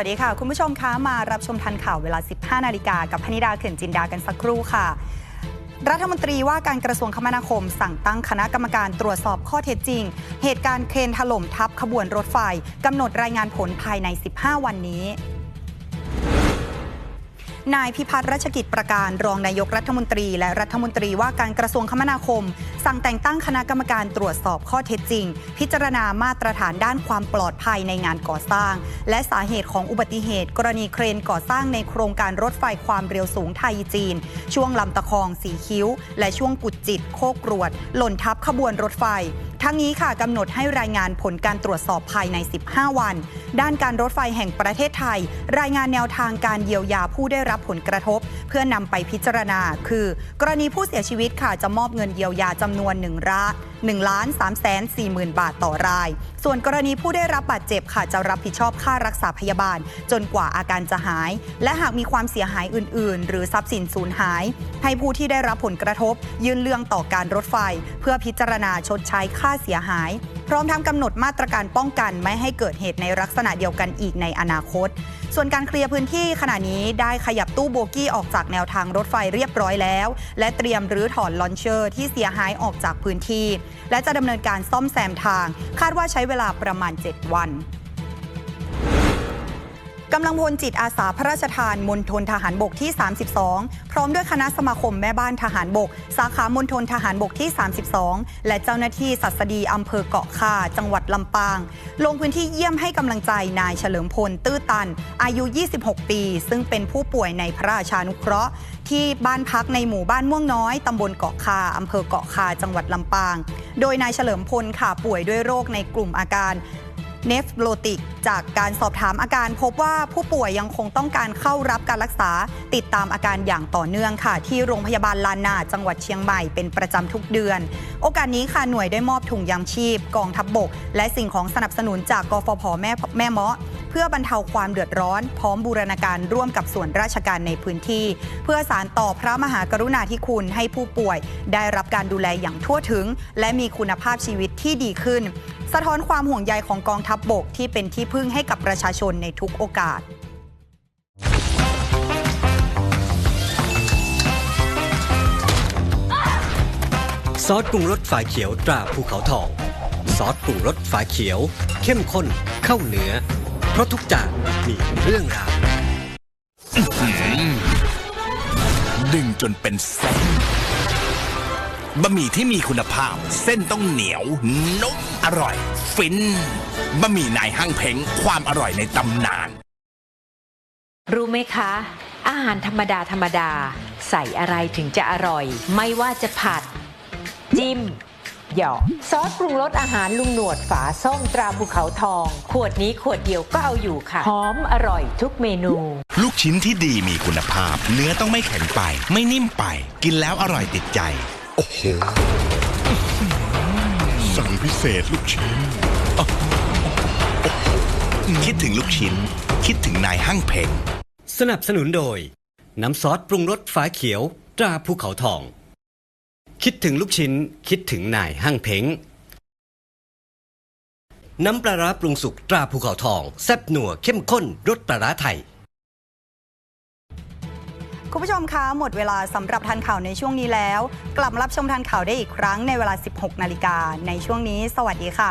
วัสดีค่ะ คุณผู้ชมคะมารับชมทันข่าวเวลา 15 นาฬิกากับพนิดาเขื่อนจินดากันสักครู่ค่ะ รัฐมนตรีว่าการกระทรวงคมนาคม สั่งตั้งคณะกรรมการตรวจสอบข้อเท็จจริง เหตุการณ์เครนถล่มทับขบวนรถไฟกำหนดรายงานผลภายใน 15 วันนี้ นายพิพัฒน์รัชกิจประการรองนายกรัฐมนตรี และรัฐมนตรีว่าการกระทรวงคมนาคม สั่งแต่งตั้งคณะกรรมการตรวจสอบข้อเท็จจริง พิจารณามาตรฐานด้านความปลอดภัยในงานก่อสร้าง และสาเหตุของอุบัติเหตุ กรณีเครนก่อสร้างในโครงการรถไฟความเร็วสูงไทยจีน ช่วงลำตะคองสีคิ้ว และช่วงกุดจิต โคกรวด หล่นทับขบวนรถไฟ ทั้งนี้ค่ะกำหนดให้รายงานผลการตรวจสอบภายใน 15 วัน ด้านการรถไฟแห่งประเทศไทย รายงานแนวทางการเยียวยาผู้ได้รับผลกระทบ เพื่อนำไปพิจารณา คือ กรณีผู้เสียชีวิตค่ะจะมอบเงินเยียวยาจำนวน1ล้าน1ล้าน3แสน4หมื่นบาทต่อราย ส่วนกรณีผู้ได้รับบาดเจ็บค่ะจะรับผิดชอบค่ารักษาพยาบาล จนกว่าอาการจะหาย และหากมีความเสียหายอื่น ๆ หรือทรัพย์สินสูญหาย ให้ผู้ที่ได้รับผลกระทบ ยื่นเรื่องต่อการรถไฟ เพื่อพิจารณาชดใช้ค่าเสียหาย พร้อมทั้งกำหนดมาตรการป้องกันไม่ให้เกิดเหตุในลักษณะเดียวกันอีกในอนาคต ส่วนการเคลียร์พื้นที่ขณะนี้ได้ขยับตู้โบกี้ออกจากแนวทางรถไฟเรียบร้อยแล้ว และเตรียมรื้อถอนลอนเชอร์ที่เสียหายออกจากพื้นที่ และจะดำเนินการซ่อมแซมทาง คาดว่าใช้เวลาประมาณ 7 วัน กำลังพลจิตอาสาพระราชทานมณฑลทหารบกที่ 32 พร้อมด้วยคณะสมาคมแม่บ้านทหารบก สาขามณฑลทหารบกที่ 32 และเจ้าหน้าที่สัสดีอำเภอเกาะคา จังหวัดลำปาง ลงพื้นที่เยี่ยมให้กำลังใจนายเฉลิมพลตื้อตัน อายุ 26 ปี ซึ่งเป็นผู้ป่วยในพระราชานุเคราะห์ ที่บ้านพักในหมู่บ้านม่วงน้อยตำบลเกาะคาอำเภอเกาะคาจังหวัดลำปาง โดยนายเฉลิมพลค่ะป่วยด้วยโรคในกลุ่มอาการ เนฟโลติก จากการสอบถามอาการพบว่าผู้ป่วยยังคงต้องการเข้ารับการรักษา ติดตามอาการอย่างต่อเนื่องค่ะ ที่โรงพยาบาลลานนาจังหวัดเชียงใหม่เป็นประจำทุกเดือน โอกาสนี้ค่ะหน่วยได้มอบถุงยางชีพ กองทัพบบก และสิ่งของสนับสนุนจากกฟผแม่แม่เมาะ เพื่อบรรเทาความเดือดร้อน พร้อมบูรณาการร่วมกับส่วนราชการในพื้นที่ เพื่อสารต่อพระมหากรุณาธิคุณให้ผู้ป่วย ได้รับการดูแลอย่างทั่วถึง และมีคุณภาพชีวิตที่ดีขึ้น สะท้อนความห่วงใยของกองทัพบบกที่เป็นที่พึ่งให้กับประชาชนในทุกโอกาสซอสปรุงรสฝาเขียวตราภูเขาทอง ซอสปรุงรสฝาเขียว เข้มข้นเข้าเนื้อ ราะทุกจานมีเรื่องราวดึงจนเป็นเส้นบะหมี่ที่มีคุณภาพ เส้นต้องเหนียวนุ่มอร่อย ฟินบะหมี่นายห้างเพ้งความอร่อยในตำนาน รู้ไหมคะ อาหารธรรมดาธรรมดา ใส่อะไรถึงจะอร่อย ไม่ว่าจะผัด จิ้ม หยอกซอสปรุงรสอาหารลุงหนวดฝาส้มตราภูเขาทอง ขวดนี้ขวดเดียวก็เอาอยู่ค่ะ หอมอร่อยทุกเมนู ลูกชิ้นที่ดีมีคุณภาพ เนื้อต้องไม่แข็งไป ไม่นิ่มไป กินแล้วอร่อยติดใจ โอ้โหสั่งพิเศษลูกชิ้น คิดถึงลูกชิ้น คิดถึงนายห้างเพ็งสนับสนุนโดย น้ำซอสปรุงรสฝาเขียว ตราภูเขาทอง คิดถึงลูกชิ้นคิดถึงนายห้างเพ้งน้ำปลาร้าปรุงสุกตราภูเขาทอง แซ่บหนัวเข้มข้นรสปลาร้าไทย คุณผู้ชมคะ หมดเวลาสำหรับทันข่าวในช่วงนี้แล้ว กลับมารับชมทันข่าวได้อีกครั้งในเวลา 16 นาฬิกาในช่วงนี้ สวัสดีค่ะ